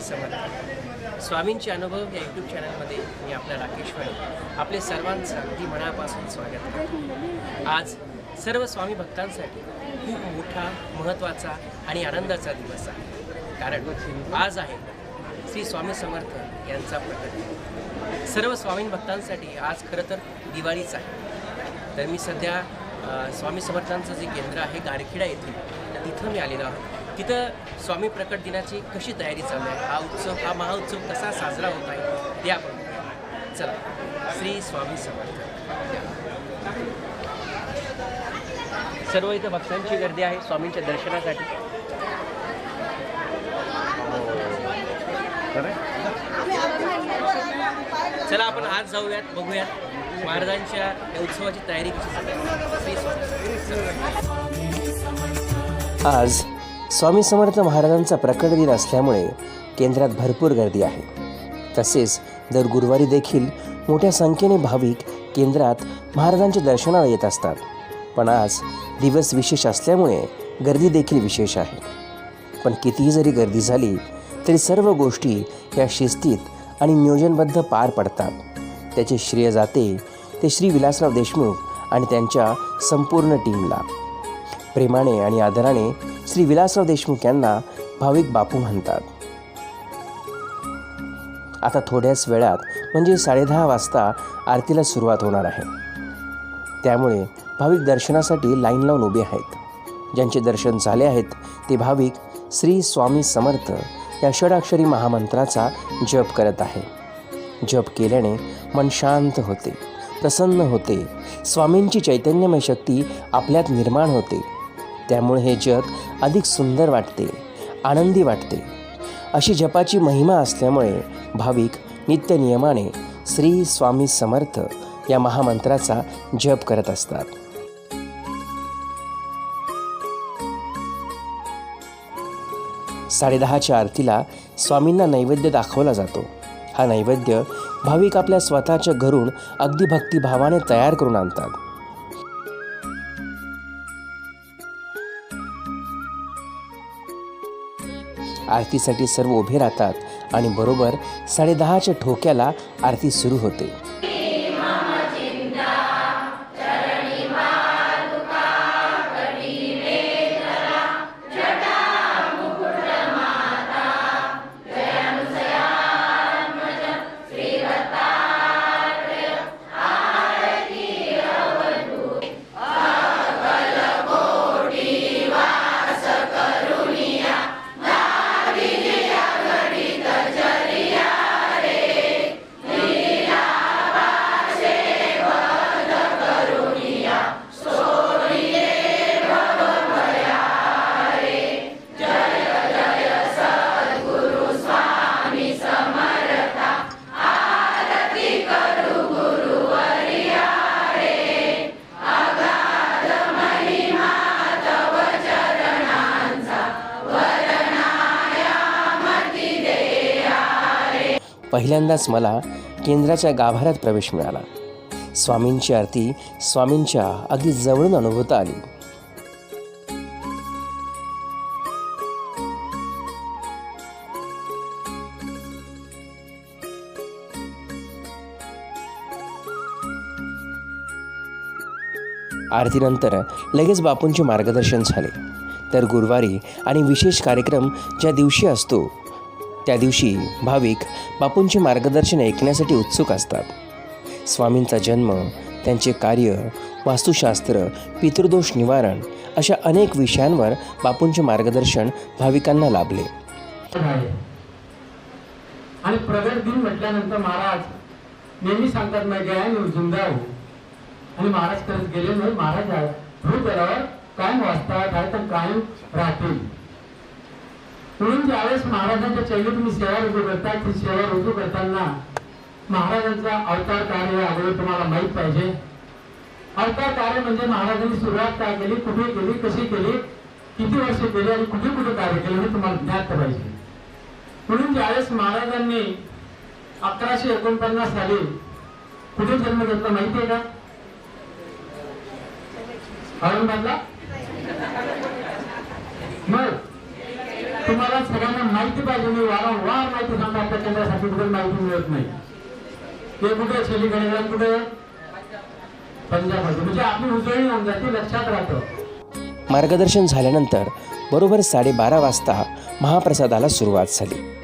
स्वामी समर्थ. स्वामींचे अनुभव या यूट्यूब चॅनलमध्ये मी आपल्या राकेश वाणी आपले सर्वांचं अगदी मनापासून स्वागत करतो. आज सर्व स्वामी भक्तांसाठी खूप मोठा महत्त्वाचा आणि आनंदाचा दिवस आहे. कारण आज आहे श्री स्वामी समर्थ यांचा प्रकट सर्व स्वामी भक्तांसाठी आज खरं तर दिवाळीच आहे. तर मी सध्या स्वामी समर्थांचं जे केंद्र आहे गारखेडा येथे तर तिथं मी आलेलो आहोत. तिथं स्वामी प्रकट दिनाची कशी तयारी चालू आहे? हा उत्सव हा महाउत्सव कसा साजरा होत आहे ते आपण चला श्री स्वामी समर्थ. सर्व इथं भक्तांची गर्दी आहे स्वामींच्या दर्शनासाठी. हो. चला आपण आज जाऊयात बघूयात महाराजांच्या या उत्सवाची तयारी कशी स्वामी आज स्वामी समर्थ महाराजांचा प्रकट दिन असल्यामुळे केंद्रात भरपूर गर्दी आहे. तसेच दर गुरुवारी देखील मोठ्या संख्येने भाविक केंद्रात महाराजांच्या दर्शनाला येत असतात. पण आज दिवस विशेष असल्यामुळे गर्दी देखील विशेष आहे. पण कितीही जरी गर्दी झाली तरी सर्व गोष्टी या शिस्तीत आणि नियोजनबद्ध पार पडतात. त्याचे श्रेय जाते ते श्री विलासराव देशमुख आणि त्यांच्या संपूर्ण टीमला प्रेमाने आणि आदराने श्री विलासराव देशमुख यांना भाविक बापू म्हणतात. आता थोड्याच वेळात म्हणजे साडेदहा वाजता आरतीला सुरुवात होणार आहे. त्यामुळे भाविक दर्शनासाठी लाईन लावून उभे आहेत. ज्यांचे दर्शन झाले आहेत ते भाविक श्री स्वामी समर्थ या षडाक्षरी महामंत्राचा जप करत आहे. जप केल्याने मन शांत होते प्रसन्न होते. स्वामींची चैतन्यमय शक्ती आपल्यात निर्माण होते. त्यामुळे हे जग अधिक सुंदर वाटते आनंदी वाटते. अशी जपाची महिमा असल्यामुळे भाविक नित्य नियमाने श्री स्वामी समर्थ या महामंत्राचा जप करत असतात. साडेदहाच्या आरतीला स्वामींना नैवेद्य दाखवला जातो. हा नैवेद्य भाविक आपल्या स्वतःच्या घरून अगदी भक्तिभावाने तयार करून आणतात. आरतीसाठी सर्व उभे राहतात आणि बरोबर साडेदहाच्या ठोक्याला आरती सुरू होते. पहिल्यांदाच मला केंद्राच्या गाभाऱ्यात प्रवेश मिळाला. स्वामींची आरती स्वामींच्या अगदी जवळून अनुभवता आली. आरतीनंतर लगेच बापूंचे मार्गदर्शन झाले. तर गुरुवारी आणि विशेष कार्यक्रम ज्या दिवशी असतो त्या दिवशी भाविक बापूंचे मार्गदर्शन ऐकण्यासाठी उत्सुक असतात. स्वामींचा जन्म त्यांचे कार्य वास्तुशास्त्र पितृदोष निवारण अशा अनेक विषयांवर बापूंचे मार्गदर्शन भाविकांना लाभले. आणि प्रगट दिन म्हटल्यानंतर महाराज नेहमी सांगतात ना गया मी जिंदा हो. आणि महाराज करत गेले नाही. महाराज आहे भूतलावर कायम वाचतात आहे तर कायम राहतील. म्हणून ज्यावेळेस महाराजांच्या चैनीत तुम्ही सेवा रुजू करता ती सेवा रुजू करताना महाराजांचा अवतार कार्य अगोदर तुम्हाला माहीत पाहिजे. अवतार कार्य म्हणजे महाराजांनी सुरुवात काय केली कुठे केली कशी केली किती वर्ष केली आणि कुठे कुठे कार्य केलं हे तुम्हाला ज्ञात पाहिजे. म्हणून ज्यावेळेस महाराजांनी अकराशे एकोणपन्नास साली कुठे जन्म घेतला माहिती आहे का? औरंगाबादला? मग तुम्हाला सगळ्यांना माहिती पाहिजे मी वारंवार माहिती सांगतो आपल्या केंद्रासाठी कुठे माहिती मिळत नाही. ते कुठे शेलीकडे कुठे? पंजाबमध्ये. म्हणजे आपली उजळणी होऊन जाते लक्षात राहतं. मार्गदर्शन झाल्यानंतर बरोबर साडेबारा वाजता महाप्रसादाला सुरुवात झाली.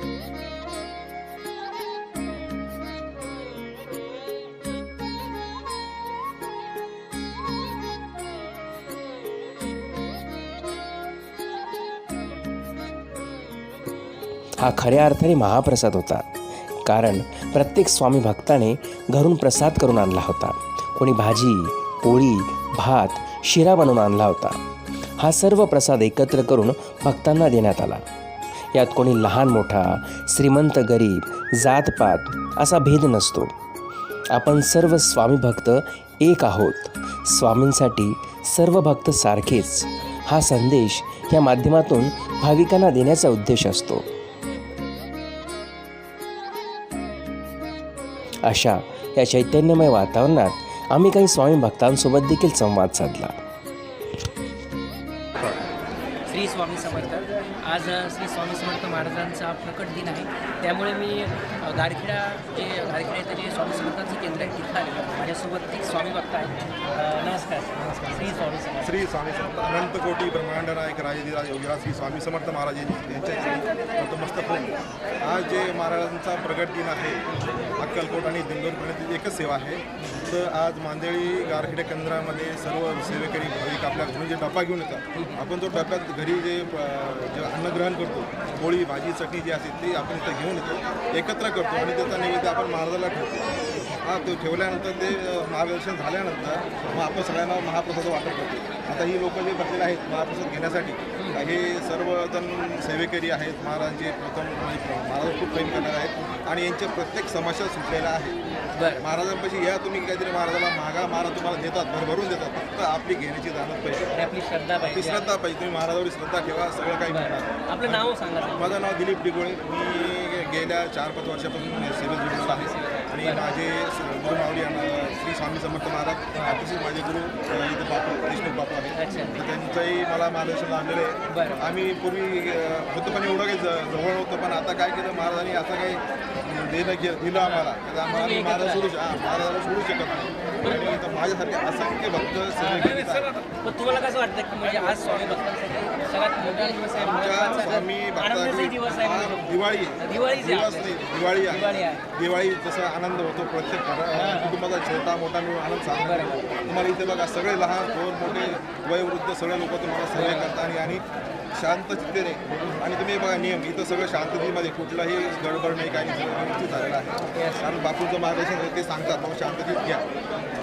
हा खऱ्या अर्थाने महाप्रसाद होता. कारण प्रत्येक स्वामी भक्ताने घरून प्रसाद करून आणला होता. कोणी भाजी पोळी भात शिरा बनवून आणला होता. हा सर्व प्रसाद एकत्र करून भक्तांना देण्यात आला. यात कोणी लहान मोठा श्रीमंत गरीब जातपात असा भेद नसतो. आपण सर्व स्वामी भक्त एक आहोत. स्वामींसाठी सर्व भक्त सारखेच. हा संदेश या माध्यमातून भाविकांना देण्याचा उद्देश असतो. अशा या चैतन्यमय वातावरणात आम्ही काही स्वामी भक्तांसोबत देखील संवाद साधला. श्री स्वामी समर्थ. आज श्री स्वामी समर्थ महाराजांचा प्रकट दिन आहे. त्यामुळे मी गारखेडा जे गारखेडा इथं जे स्वामी समर्थांचं केंद्र आहे तिथं आहे. माझ्यासोबत एक स्वामी भक्त आहेत. अ, नमस्कार. नमस्कार. श्री स्वामी समर्थ. श्री स्वामी समर्थ. अनंत कोटी ब्रह्मांड नायक राजधिराज योगीराज श्री स्वामी समर्थ महाराज यांची- यांच्या नतमस्तक होऊन आज जे महाराजांचा प्रगट दिन आहे अक्कलकोट आणि दिंडोरपर्यंत एकच सेवा आहे तर आज मांदेळी गारखेडे केंद्रामध्ये सर्व सेवेकरी भाविक आपल्या घरून जे डबा घेऊन येतात आपण तो डब्यात घरी जे अ, अन्नग्रहण करतो. पोळी भाजी चटणी जी असते ती आपण इथं घेऊन येतो. एकत्र करतो आणि त्याचा नैवेद्य आपण महाराजाला ठेवतो. हा तो ठेवल्यानंतर ते महादर्शन झाल्यानंतर मग आपण सगळ्यांना महाप्रसाद वाटप करतो. आता ही लोक जे बसलेले आहेत महाप्रसाद घेण्यासाठी हे सर्वजण सेवेकरी आहेत. महाराजांचे प्रथम महाराज खूप प्रेम करणारे आहेत. आणि यांचे प्रत्येक समस्या सुटलेल्या आहेत. बरं महाराजांपाशी या तुम्ही काहीतरी महाराजाला मागा महाराज तुम्हाला देतात भरभरून देतात. फक्त आपली घेण्याची जाणत पाहिजे. आपली श्रद्धा आपली पाहिजे. श्रद्धा पाहिजे. तुम्ही महाराजावर श्रद्धा ठेवा सगळं काही मिळणार आपलं नाव सांगा. माझं नाव दिलीप डिगोळे. मी गेल्या चार पाच वर्षापासून सेवेत जोडलेलो आहे. आणि माझे गुरुमावली यांना श्री स्वामी समर्थ महाराज तसेच माझे गुरु इथं बापू देशमुख बापू आहेत. अच्छा. तर त्यांचंही मला मार्गदर्शन लाभलेलं. आहे. आम्ही पूर्वी होतं पण एवढं काही ज- जवळ होतं पण आता काय केलं महाराजांनी असं काही देणं के दिलं आम्हाला. तर आम्हाला तुम्ही महाराज सोडू हां महाराजाला सोडू शकत नाही. आणि माझ्यासारखे असंख्य भक्त पण तुम्हाला कसं वाटतं की म्हणजे आज स्वामी भक्तांसाठी सगळ्यात मोठा दिवस आहे स्वामी आहे. दिवाळी आहे. दिवाळी दिवाळी आहे. आहे. दिवाळी जसा आनंद होतो प्रत्येक कुटुंबाचा छोटा मोठा मिळून आनंद साजरा. करतो तुम्हाला इथे बघा सगळे लहान थोर मोठे वयोवृद्ध सगळे लोक तुम्हाला सेवा करतात आणि शांत चित्तेने आणि तुम्ही बघा नियम. इथं सगळं शांततेमध्ये कुठलाही गडबड नाही काही झालेलं आहे. कारण बापूंचं मार्गदर्शन आहे, ते सांगतात बाबा शांततेत घ्या.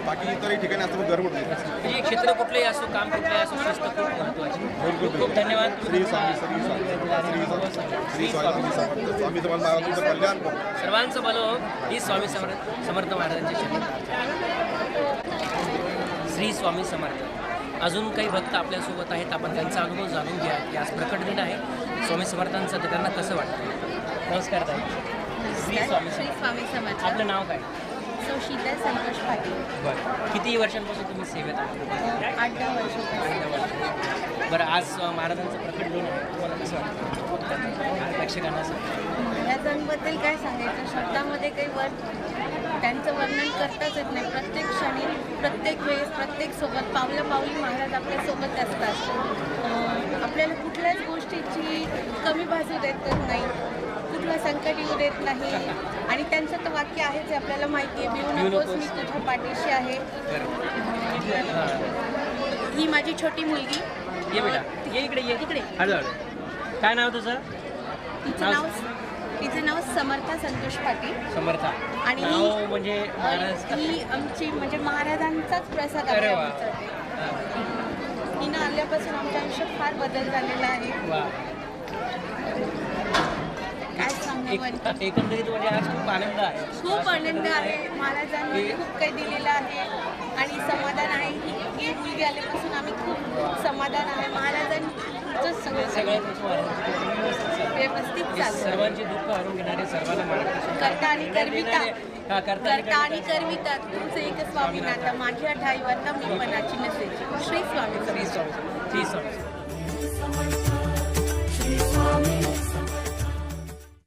बाकी इतरही ठिकाणी असं गडबड होते म्हणजे क्षेत्र कुठलंही असो काम कुठलंही असो शिस्त खूप खूप खूप धन्यवाद. श्री स्वामी श्री स्वामी श्री स्वामी. श्री स्वामी समर्थ. स्वामी महाराजांचं कल्याण. करू सर्वांचं भलं हो. ही स्वामी समर्थ समर्थ महाराजांची शपथ श्री स्वामी समर्थ. अजून काही भक्त आपल्यासोबत आहेत. आपण त्यांचा अनुभव जाणून घ्या की आज प्रकट दिन आहे. स्वामी समर्थांचं तर त्यांना कसं वाटतं नमस्कार ताई. श्री स्वामी श्री समर्थ स्वामी समर्थ. आपलं नाव काय? सो शीतल संतोष पाटील. बरं. किती वर्षांपासून तुम्ही सेवेत आहात? आठ दहा वर्ष बरं आज अं, महाराजांचं प्रकट दिन आहे. तुम्हाला कसं वाटतं? प्रेक्षकांना. महाराजांबद्दल काय सांगायचं? शब्दामध्ये काही वर त्यांचं वर्णन करताच येत नाही. प्रत्येक क्षणी प्रत्येक वेळेस प्रत्येक सोबत पावलं पावली महाराज आपल्यासोबत असतात. अं, आपल्याला कुठल्याच गोष्टीची कमी बाजू देत नाही. कुठलं संकट येऊ देत नाही. आणि त्यांचं तर वाक्य आहेच आहे, आपल्याला माहिती आहे. नकोस. मी तुझ्या पाठीशी आहे. हां माझी छोटी मुलगी. ये बेटा. ये इकडे ये इकडे. हळूहळू काय नाव तुझं? तिचं नाव- तिचं नाव समर्था संतोष पाटील. समर्था. आणि नाव म्हणजे महाराज ही आमची म्हणजे महाराजांचाच प्रसाद अरे आहे वा. आमचा. हिनं आल्यापासून आमच्या आयुष्यात फार बदल झालेला आहे. वा. काय सांगावं? एक- एकंदरीत म्हणजे आज खूप आनंद आहे. खूप आनंद आहे. महाराजांनी खूप काही दिलेलं आहे. आणि समाधान आहे. ही ही मुलगी आल्यापासून आम्ही खूप समाधान आहे. महाराजांचं सगळं सगळ्यात मोठं महाराजांचं व्यवस्थित हे चालतं. सर्वांचे दुःख हरून घेणारे सर्वांना मार्गदर्शन करता आणि करविता हा, करता आणि करता आणि. करविता तुमचं एक स्वामी नाता माझ्या ठाईवर कमीपणाची नसेल श्री स्वामी. श्री स्वामी. श्री स्वामी.